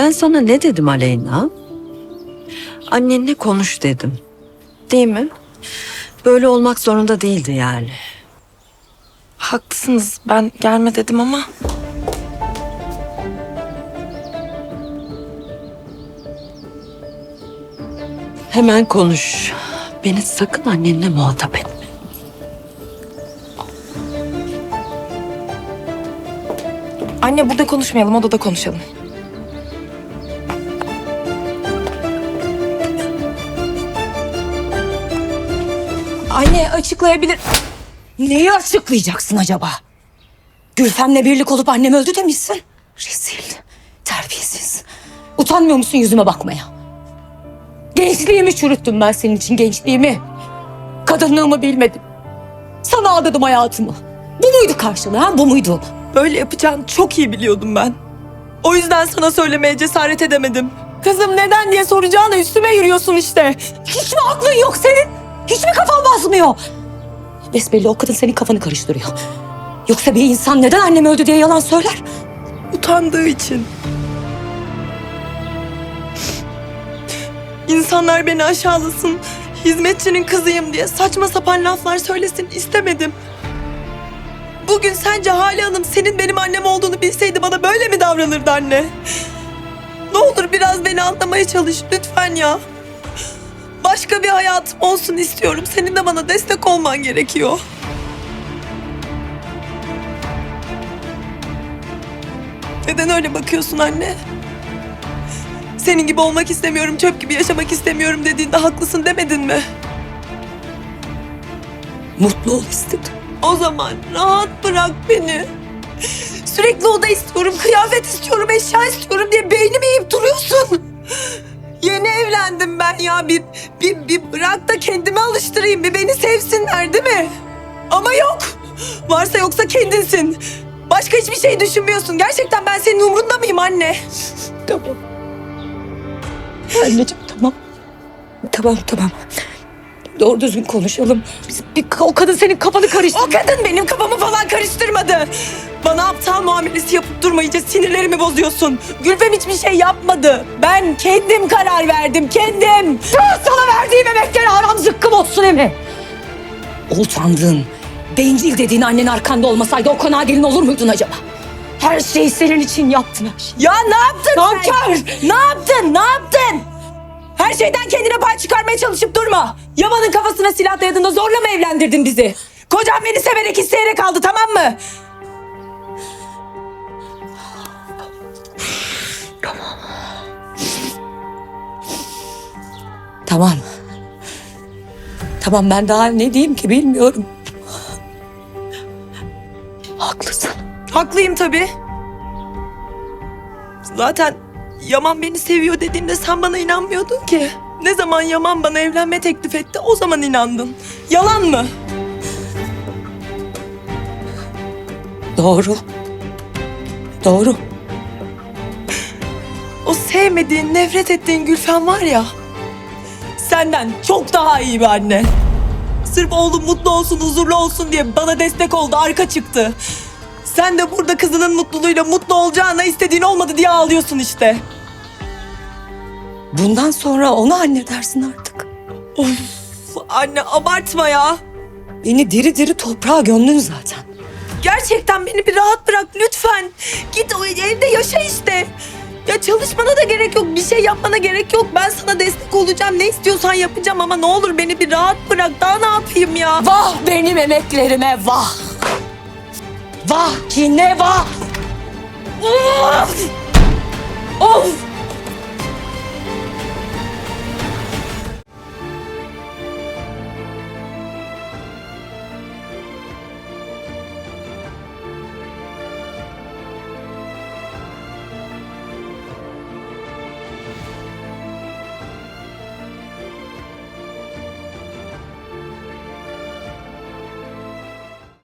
Ben sana ne dedim Aleyna? Annenle konuş dedim. Değil mi? Böyle olmak zorunda değildi yani. Haklısınız. Ben gelme dedim ama Hemen konuş. Beni sakın annenle muhatap etme. anne burada konuşmayalım, odada konuşalım. Anne açıklayabilir... Neyi açıklayacaksın acaba? Gülfem'le birlik olup annem öldü demişsin. Rezil, terbiyesiz. Utanmıyor musun yüzüme bakmaya? Gençliğimi çürüttüm ben senin için gençliğimi. Kadınlığımı bilmedim. Sana adadım hayatımı. Bu muydu karşılığı ha? Bu muydu? Böyle yapacağını çok iyi biliyordum ben. O yüzden sana söylemeye cesaret edemedim. Kızım neden diye soracağına üstüme yürüyorsun işte. Hiç mi aklın yok senin? Hiç mi kafan basmıyor? Besbelli o kadın senin kafanı karıştırıyor. Yoksa bir insan neden annem öldü diye yalan söyler? Utandığı için. İnsanlar beni aşağılasın, hizmetçinin kızıyım diye saçma sapan laflar söylesin istemedim. Bugün sence Hale Hanım senin benim annem olduğunu bilseydi bana böyle mi davranırdı anne? Ne olur biraz beni anlamaya çalış lütfen ya. Başka bir hayatım olsun istiyorum. Senin de bana destek olman gerekiyor. Neden öyle bakıyorsun anne? Senin gibi olmak istemiyorum, çöp gibi yaşamak istemiyorum dediğinde haklısın demedin mi? Mutlu ol istedim. O zaman rahat bırak beni. Sürekli oda istiyorum, kıyafet istiyorum, eşya istiyorum diye beynimi yiyip duruyorsun. Evlendim ben ya. Bir, bir, bir bırak da kendimi alıştırayım. Bir beni sevsinler değil mi? Ama yok. Varsa yoksa kendinsin. Başka hiçbir şey düşünmüyorsun. Gerçekten ben senin umrunda mıyım anne? Tamam. Anneciğim tamam. Tamam tamam. Doğru düzgün konuşalım. Biz, bir, o kadın senin kafanı karıştırdı. O kadın benim kafamı falan karıştırmadı. Bana aptal muamelesi yapıp durmayınca sinirlerimi bozuyorsun. Gülfem hiçbir şey yapmadı. Ben kendim karar verdim, kendim. Sana verdiğim emekler haram zıkkım olsun emi. O utandığın, bencil dediğin annen arkanda olmasaydı o konağa gelin olur muydun acaba? Her şeyi senin için yaptım her şeyi. Ya ne yaptın Nankör! Ne yaptın, ne yaptın? Her şeyden kendine pay çıkarmaya çalışıp durma. Yaman'ın kafasına silah dayadığında zorla mı evlendirdin bizi? Kocam beni severek isteyerek aldı tamam mı? Tamam. Tamam ben daha ne diyeyim ki bilmiyorum. Haklısın. Haklıyım tabii. Zaten Yaman beni seviyor dediğimde sen bana inanmıyordun ki. Ne zaman Yaman bana evlenme teklif etti o zaman inandın. Yalan mı? Doğru. Doğru. O sevmediğin, nefret ettiğin Gülfem var ya. Senden çok daha iyi bir anne. Sırf oğlum mutlu olsun, huzurlu olsun diye bana destek oldu, arka çıktı. Sen de burada kızının mutluluğuyla mutlu olacağına istediğin olmadı diye ağlıyorsun işte. Bundan sonra ona anne dersin artık. Of anne abartma ya. Beni diri diri toprağa gömdün zaten. Gerçekten beni bir rahat bırak lütfen. Git o evde yaşa işte. Ya çalışmana da gerek yok, bir şey yapmana gerek yok. Ben sana destek olacağım, ne istiyorsan yapacağım ama ne olur beni bir rahat bırak. Daha ne yapayım ya? Vah benim emeklerime vah. Vah ki ne vah. Of! Of!